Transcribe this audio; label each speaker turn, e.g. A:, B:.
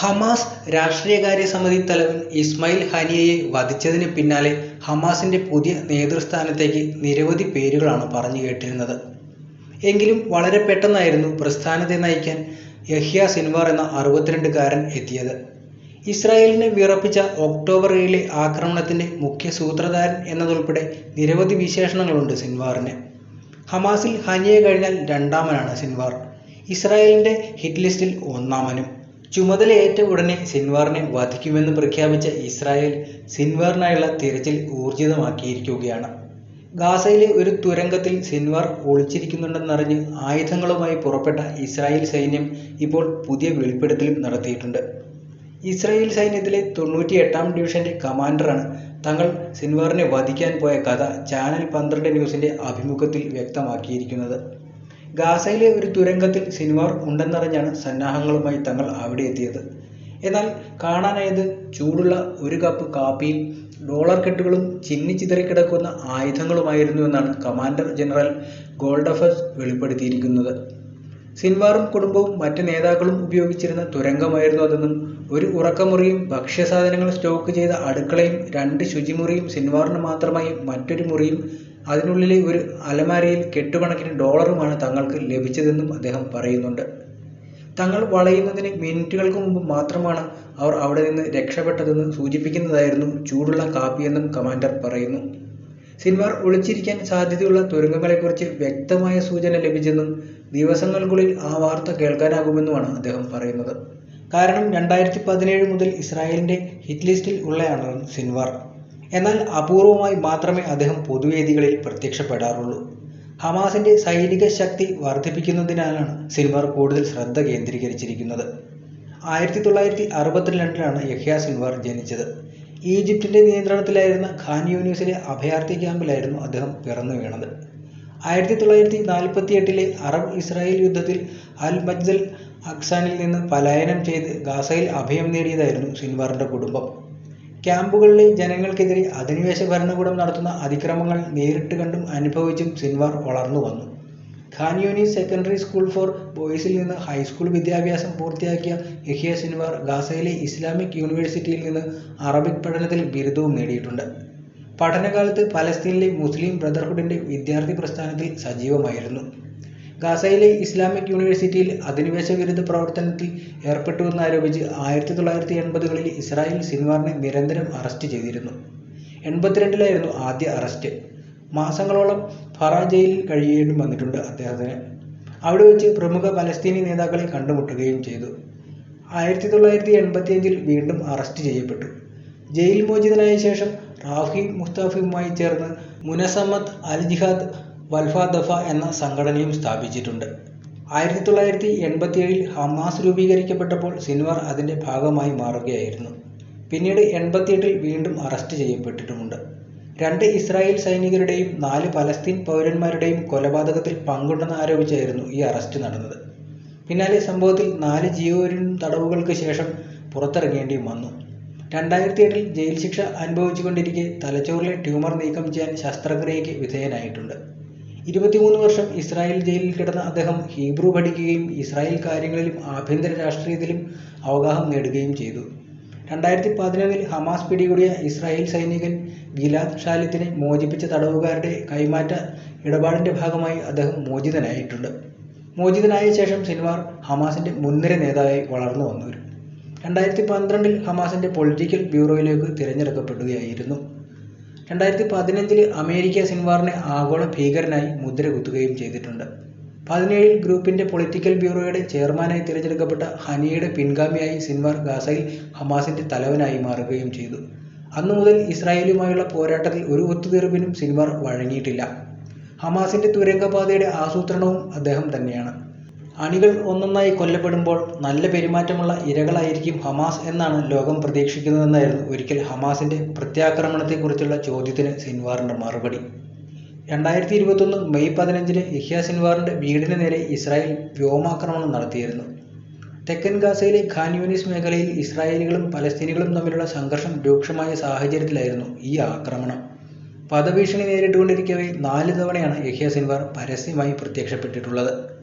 A: Hamas രാഷ്ട്രീയകാര്യ സമിതി തലവൻ ഇസ്മായിൽ ഹാനിയയെ വധിച്ചതിന് പിന്നാലെ ഹമാസിന്റെ പുതിയ നേതൃസ്ഥാനത്തേക്ക് നിരവധി പേരുകളാണ് പറഞ്ഞു കേട്ടിരുന്നത്. എങ്കിലും വളരെ പെട്ടെന്നായിരുന്നു പ്രസ്ഥാനത്തെ നയിക്കാൻ യഹ്യ സിൻവാർ എന്ന അറുപത്തിരണ്ടുകാരൻ എത്തിയത്. ഇസ്രായേലിനെ വിറപ്പിച്ച ഒക്ടോബർ ഏഴിലെ ആക്രമണത്തിന്റെ മുഖ്യ സൂത്രധാരൻ എന്നതുൾപ്പെടെ നിരവധി വിശേഷണങ്ങളുണ്ട് സിൻവാറിന്. ഹമാസിൽ ഹനിയെ കഴിഞ്ഞാൽ രണ്ടാമനാണ് സിൻവാർ. ഇസ്രായേലിന്റെ ഹിറ്റ് ലിസ്റ്റിൽ ഒന്നാമനും. ചുമതലയേറ്റ ഉടനെ സിൻവാറിനെ വധിക്കുമെന്ന് പ്രഖ്യാപിച്ച ഇസ്രായേൽ സിൻവാറിനായുള്ള തിരച്ചിൽ ഊർജിതമാക്കിയിരിക്കുകയാണ്. ഗാസയിലെ ഒരു തുരങ്കത്തിൽ സിൻവാർ ഒളിച്ചിരിക്കുന്നുണ്ടെന്നറിഞ്ഞ് ആയുധങ്ങളുമായി പുറപ്പെട്ട ഇസ്രായേൽ സൈന്യം ഇപ്പോൾ പുതിയ വെളിപ്പെടുത്തലും നടത്തിയിട്ടുണ്ട്. ഇസ്രായേൽ സൈന്യത്തിലെ തൊണ്ണൂറ്റി എട്ടാം ഡിവിഷന്റെ കമാൻഡറാണ് തങ്ങൾ സിൻവാറിനെ വധിക്കാൻ പോയ കഥ ചാനൽ പന്ത്രണ്ട് ന്യൂസിന്റെ അഭിമുഖത്തിൽ വ്യക്തമാക്കിയിരിക്കുന്നത്. ഗാസയിലെ ഒരു തുരങ്കത്തിൽ സിൻവാർ ഉണ്ടെന്നറിഞ്ഞാണ് സന്നാഹങ്ങളുമായി തങ്ങൾ അവിടെ എത്തിയത് എന്നാൽ കാണാനായത് ചൂടുള്ള ഒരു കപ്പ് കാപ്പിയും ഡോളർ കെട്ടുകളും ആയുധങ്ങളுமായിരുന്നു എന്നാണ് കമാൻഡർ ജനറൽ ഗോൾഡഫസ് വെളിപ്പെടുത്തിയിരിക്കുന്നത്. സിൻവാറും കുടുംബവും മറ്റ് നേതാക്കളും ഉപയോഗിച്ചിരുന്ന തുരങ്കമായിരുന്നു അതെന്നും ഒരു ഉറക്കമുറിയും ഭക്ഷ്യസാധനങ്ങൾ സ്റ്റോക്ക് ചെയ്ത അടുക്കളയും രണ്ട് ശുചിമുറിയും സിൻവാറിന് മാത്രമായി മറ്റൊരു മുറിയും അതിനുള്ളിലെ ഒരു അലമാരയിൽ കെട്ടുകണക്കിന് ഡോളറുമാണ് തങ്ങൾക്ക് ലഭിച്ചതെന്നും അദ്ദേഹം പറയുന്നുണ്ട്. തങ്ങൾ വളയുന്നതിന് മിനിറ്റുകൾക്ക് മുമ്പ് മാത്രമാണ് അവർ അവിടെ നിന്ന് രക്ഷപ്പെട്ടതെന്ന് സൂചിപ്പിക്കുന്നതായിരുന്നു ചൂടുള്ള കാപ്പിയെന്നും കമാൻഡർ പറയുന്നു. സിൻവാർ ഒളിച്ചിരിക്കാൻ സാധ്യതയുള്ള തുരങ്കങ്ങളെക്കുറിച്ച് വ്യക്തമായ സൂചന ലഭിച്ചെന്നും ദിവസങ്ങൾക്കുള്ളിൽ ആ വാർത്ത കേൾക്കാനാകുമെന്നുമാണ് അദ്ദേഹം പറയുന്നത്. കാരണം രണ്ടായിരത്തി പതിനേഴ് മുതൽ ഇസ്രായേലിന്റെ ഹിറ്റ് ലിസ്റ്റിൽ ഉള്ളയാളാണ് സിൻവാർ. എന്നാൽ അപൂർവമായി മാത്രമേ അദ്ദേഹം പൊതുവേദികളിൽ പ്രത്യക്ഷപ്പെടാറുള്ളൂ. ഹമാസിന്റെ സൈനിക ശക്തി വർദ്ധിപ്പിക്കുന്നതിനാലാണ് സിൻവാർ കൂടുതൽ ശ്രദ്ധ കേന്ദ്രീകരിച്ചിരിക്കുന്നത്. ആയിരത്തി തൊള്ളായിരത്തി അറുപത്തിരണ്ടിലാണ് യഹ്യ സിൻവാർ ജനിച്ചത്. ഈജിപ്തിന്റെ നിയന്ത്രണത്തിലായിരുന്ന ഖാൻ യൂനിസിലെ അഭയാർത്ഥി ക്യാമ്പിലായിരുന്നു അദ്ദേഹം പിറന്നു വീണത് ആയിരത്തി തൊള്ളായിരത്തി നാൽപ്പത്തി എട്ടിലെ അറബ് ഇസ്രായേൽ യുദ്ധത്തിൽ അൽ മജ്ദൽ അക്സാനിൽ നിന്ന് പലായനം ചെയ്ത് ഗാസയിൽ അഭയം നേടിയതായിരുന്നു സിൻവാറിന്റെ കുടുംബം. ക്യാമ്പുകളിലെ ജനങ്ങൾക്കെതിരെ അധിനിവേശ ഭരണകൂടം നടത്തുന്ന അതിക്രമങ്ങൾ നേരിട്ട് കണ്ടും അനുഭവിച്ചും Sinwar വളർന്നുവന്നു. Khan Younis secondary school for ബോയ്സിൽ നിന്ന് ഹൈസ്കൂൾ വിദ്യാഭ്യാസം പൂർത്തിയാക്കിയ യഹ്യ സിൻവാർ ഗാസയിലെ ഇസ്ലാമിക് യൂണിവേഴ്സിറ്റിയിൽ നിന്ന് അറബിക് പഠനത്തിൽ ബിരുദവും നേടിയിട്ടുണ്ട്. പഠനകാലത്ത് പലസ്തീനിലെ മുസ്ലിം ബ്രദർഹുഡിന്റെ വിദ്യാർത്ഥി പ്രസ്ഥാനത്തിൽ സജീവമായിരുന്നു. ഗാസയിലെ ഇസ്ലാമിക് യൂണിവേഴ്സിറ്റിയിൽ അധിനിവേശ വിരുദ്ധ പ്രവർത്തനത്തിൽ ഏർപ്പെട്ടുവെന്നാരോപിച്ച് ആയിരത്തി തൊള്ളായിരത്തി എൺപതുകളിൽ ഇസ്രായേൽ സിൻവാറിനെ നിരന്തരം അറസ്റ്റ് ചെയ്തിരുന്നു. എൺപത്തിരണ്ടിലായിരുന്നു ആദ്യ അറസ്റ്റ്. മാസങ്ങളോളം ഫറ ജയിലിൽ കഴിയേണ്ടി വന്നിട്ടുണ്ട് അദ്ദേഹത്തിന്. അവിടെ വെച്ച് പ്രമുഖ പലസ്തീനി നേതാക്കളെ കണ്ടുമുട്ടുകയും ചെയ്തു. ആയിരത്തി തൊള്ളായിരത്തി എൺപത്തിയഞ്ചിൽ വീണ്ടും അറസ്റ്റ് ചെയ്യപ്പെട്ടു. ജയിൽ മോചിതനായ ശേഷം റാഫി മുസ്താഫിയുമായി ചേർന്ന് മുനസമ്മത്ത് അൽ ജിഹാദ് വൽഫാദഫ എന്ന സംഘടനയും സ്ഥാപിച്ചിട്ടുണ്ട്. ആയിരത്തി തൊള്ളായിരത്തി എൺപത്തിയേഴിൽ ഹമാസ് രൂപീകരിക്കപ്പെട്ടപ്പോൾ സിൻവാർ അതിന്റെ ഭാഗമായി മാറുകയായിരുന്നു. പിന്നീട് എൺപത്തിയെട്ടിൽ വീണ്ടും അറസ്റ്റ് ചെയ്യപ്പെട്ടിട്ടുമുണ്ട്. രണ്ട് ഇസ്രായേൽ സൈനികരുടെയും നാല് പലസ്തീൻ പൗരന്മാരുടെയും കൊലപാതകത്തിൽ പങ്കുണ്ടെന്നാരോപിച്ചായിരുന്നു ഈ അറസ്റ്റ് നടന്നത്. പിന്നാലെ സംഭവത്തിൽ നാല് ജീവപര്യന്തം തടവുകൾക്ക് ശേഷം പുറത്തിറങ്ങേണ്ടിയും വന്നു. രണ്ടായിരത്തിയെട്ടിൽ ജയിൽ ശിക്ഷ അനുഭവിച്ചുകൊണ്ടിരിക്കെ തലച്ചോറിലെ ട്യൂമർ നീക്കം ചെയ്യാൻ ശസ്ത്രക്രിയയ്ക്ക് വിധേയനായിട്ടുണ്ട്. ഇരുപത്തിമൂന്ന് വർഷം ഇസ്രായേൽ ജയിലിൽ കിടന്ന അദ്ദേഹം ഹീബ്രു പഠിക്കുകയും ഇസ്രായേൽ കാര്യങ്ങളിലും ആഭ്യന്തര രാഷ്ട്രീയത്തിലും അവഗാഹം നേടുകയും ചെയ്തു. രണ്ടായിരത്തി പതിനൊന്നിൽ ഹമാസ് പിടികൂടിയ ഇസ്രായേൽ സൈനികൻ ഗിലാദ് ഷാലിത്തിനെ മോചിപ്പിച്ച തടവുകാരുടെ കൈമാറ്റ ഇടപാടിന്റെ ഭാഗമായി അദ്ദേഹം മോചിതനായിട്ടുണ്ട്. മോചിതനായ ശേഷം സിൻവാർ ഹമാസിന്റെ മുൻനിര നേതാവായി വളർന്നു വന്നു രണ്ടായിരത്തി പന്ത്രണ്ടിൽ ഹമാസിന്റെ പൊളിറ്റിക്കൽ ബ്യൂറോയിലേക്ക് തിരഞ്ഞെടുക്കപ്പെടുകയായിരുന്നു. രണ്ടായിരത്തി പതിനഞ്ചിൽ അമേരിക്ക സിൻവാറിനെ ആഗോള ഭീകരനായി മുദ്ര കുത്തുകയും ചെയ്തിട്ടുണ്ട്. പതിനേഴിൽ ഗ്രൂപ്പിന്റെ പൊളിറ്റിക്കൽ ബ്യൂറോയുടെ ചെയർമാനായി തിരഞ്ഞെടുക്കപ്പെട്ട ഹനിയുടെ പിൻഗാമിയായി സിൻവാർ ഗാസയിൽ ഹമാസിന്റെ തലവനായി മാറുകയും ചെയ്തു. അന്നു മുതൽ ഇസ്രായേലുമായുള്ള പോരാട്ടത്തിൽ ഒരു ഒത്തുതീർപ്പിനും സിൻവാർ വഴങ്ങിയിട്ടില്ല. ഹമാസിന്റെ തുരങ്കപാതയുടെ ആസൂത്രണവും അദ്ദേഹം തന്നെയാണ്. അണികൾ ഒന്നൊന്നായി കൊല്ലപ്പെടുമ്പോൾ നല്ല പെരുമാറ്റമുള്ള ഇരകളായിരിക്കും ഹമാസ് എന്നാണ് ലോകം പ്രതീക്ഷിക്കുന്നതെന്നായിരുന്നു ഒരിക്കൽ ഹമാസിന്റെ പ്രത്യാക്രമണത്തെക്കുറിച്ചുള്ള ചോദ്യത്തിന് സിൻവാറിന്റെ മറുപടി. രണ്ടായിരത്തി ഇരുപത്തൊന്ന് മെയ് പതിനഞ്ചിന് ഇഹ്യ സിൻവാറിന്റെ വീടിന് നേരെ ഇസ്രായേൽ വ്യോമാക്രമണം നടത്തിയിരുന്നു. തെക്കൻ ഗാസയിലെ ഖാൻ യൂനിസ് മേഖലയിൽ ഇസ്രായേലികളും പലസ്തീനികളും തമ്മിലുള്ള സംഘർഷം രൂക്ഷമായ സാഹചര്യത്തിലായിരുന്നു ഈ ആക്രമണം. വധഭീഷണി നേരിട്ടുകൊണ്ടിരിക്കവേ നാല് തവണയാണ് യഹ്യ സിൻവാർ പരസ്യമായി പ്രത്യക്ഷപ്പെട്ടിട്ടുള്ളത്.